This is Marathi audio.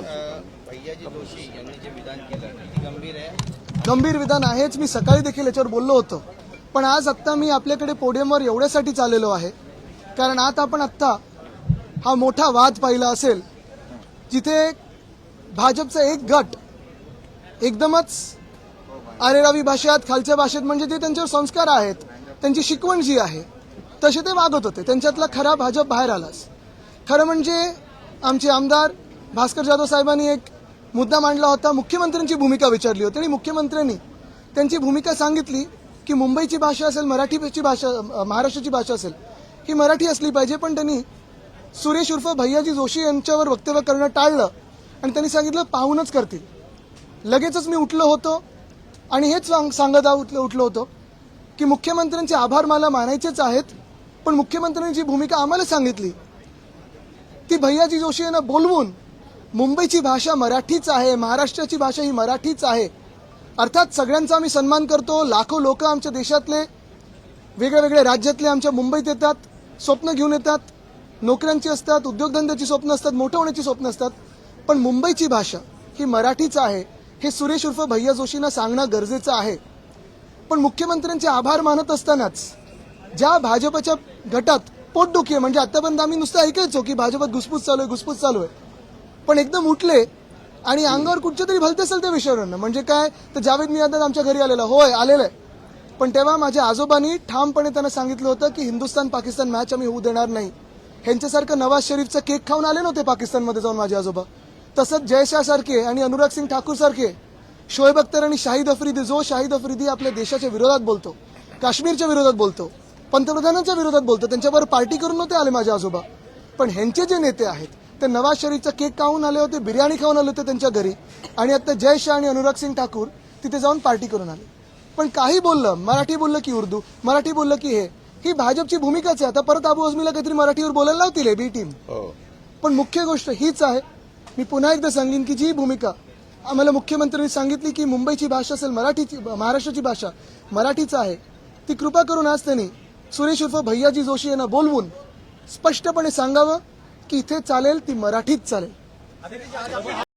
भैयाजी जोशी यांनी जे विधान केलं गंभीर आहे? गंभीर विधान आहेच. मी सकाळी देखील याच्यावर बोललो होतो. पण आज आत्ता मी आपल्याकडे पोडियमवर एवढ्यासाठी चाललेलो आहे. कारण आता आपण आत्ता हा मोठा वाद पाहिला असेल जिथे भाजपचा एक गट एकदमच आरेरावी भाषेत खालच्या भाषेत म्हणजे ते त्यांच्यावर संस्कार आहेत त्यांची शिकवण जी आहे तसे ते वागत होते. त्यांच्यातला खरा भाजप बाहेर आलाच. खरं म्हणजे आमचे आमदार भास्कर जाधव साहेबांनी एक मुद्दा मांडला होता. मुख्यमंत्र्यांची भूमिका विचारली होती आणि मुख्यमंत्र्यांनी त्यांची भूमिका सांगितली की मुंबईची भाषा असेल मराठीची भाषा महाराष्ट्राची भाषा असेल ही मराठी असली पाहिजे. पण त्यांनी सुरेश उर्फ भैयाजी जोशी यांच्यावर वक्तव्य करणं टाळलं आणि त्यांनी सांगितलं पाहूनच करतील. लगेचच मी उठलो होतो आणि हेच सांग सांगत आ- उठलो उठलो होतो की मुख्यमंत्र्यांचे आभार मला मानायचेच आहेत पण मुख्यमंत्र्यांनी जी भूमिका आम्हाला सांगितली ती भैयाजी जोशी यांना बोलवून मुंबईची भाषा मराठीच आहे महाराष्ट्राची भाषा ही मराठीच आहे. अर्थात सगळ्यांचा आम्ही सन्मान करतो लाखो लोक आमच्या देशातले वेगळ्या वेगळ्या राज्यातले आमच्या मुंबईत येतात स्वप्न घेऊन येतात नोकऱ्यांची असतात उद्योगधंद्याची स्वप्न असतात मोठं होण्याची स्वप्न असतात. पण मुंबईची भाषा ही मराठीच आहे हे सुरेश उर्फ भैया जोशींना सांगणं गरजेचं आहे. पण मुख्यमंत्र्यांचे आभार मानत असतानाच ज्या भाजपच्या गटात पोटदुखी आहे म्हणजे आतापर्यंत आम्ही नुसतं ऐकायचो की भाजपात घुसपूस चालू आहे घुसपूस चालू आहे. पण एकदम उठले आणि अंगावर कुठच्या तरी भलते असेल त्या विषयावरनं म्हणजे काय? तर जावेद मियादाद आमच्या घरी आलेला होय आलेलं आहे पण तेव्हा माझ्या आजोबांनी ठामपणे त्यांना सांगितलं होतं की हिंदुस्थान पाकिस्तान मॅच आम्ही होऊ देणार नाही. ह्यांच्यासारखं नवाज शरीफचा केक खाऊन आले नव्हते पाकिस्तानमध्ये जाऊन माझे आजोबा. तसंच जयशाह सारखे आणि अनुराग सिंग ठाकूर सारखे शोएब अख्तर आणि शाहिद अफ्रिदी जो शाहिद अफ्रिदी आपल्या देशाच्या विरोधात बोलतो काश्मीरच्या विरोधात बोलतो पंतप्रधानांच्या विरोधात बोलतो त्यांच्याबरोबर पार्टी करून नव्हते आले माझे आजोबा. पण ह्यांचे जे नेते आहेत ते नवाज शरीफचा केक खाऊन आले होते बिर्याणी खाऊन आले होते त्यांच्या घरी. आणि आता जय शाह आणि अनुराग सिंग ठाकूर तिथे जाऊन पार्टी करून आले. पण काही बोललं मराठी बोललं की उर्दू मराठी बोललं की हे. ही भाजपची भूमिकाच आहे. आता परत अबू अजमीला काहीतरी मराठीवर बोलायला लावतील हे बी टीम. पण मुख्य गोष्ट हीच आहे मी पुन्हा एकदा सांगेन की जी भूमिका आम्हाला मुख्यमंत्र्यांनी सांगितली की मुंबईची भाषा असेल मराठीची महाराष्ट्राची भाषा मराठीच आहे ती कृपा करून आज त्यांनी सुरेश उर्फ भैयाजी जोशी यांना बोलवून स्पष्टपणे सांगावं की इथे चालेल ती मराठीच चालेल.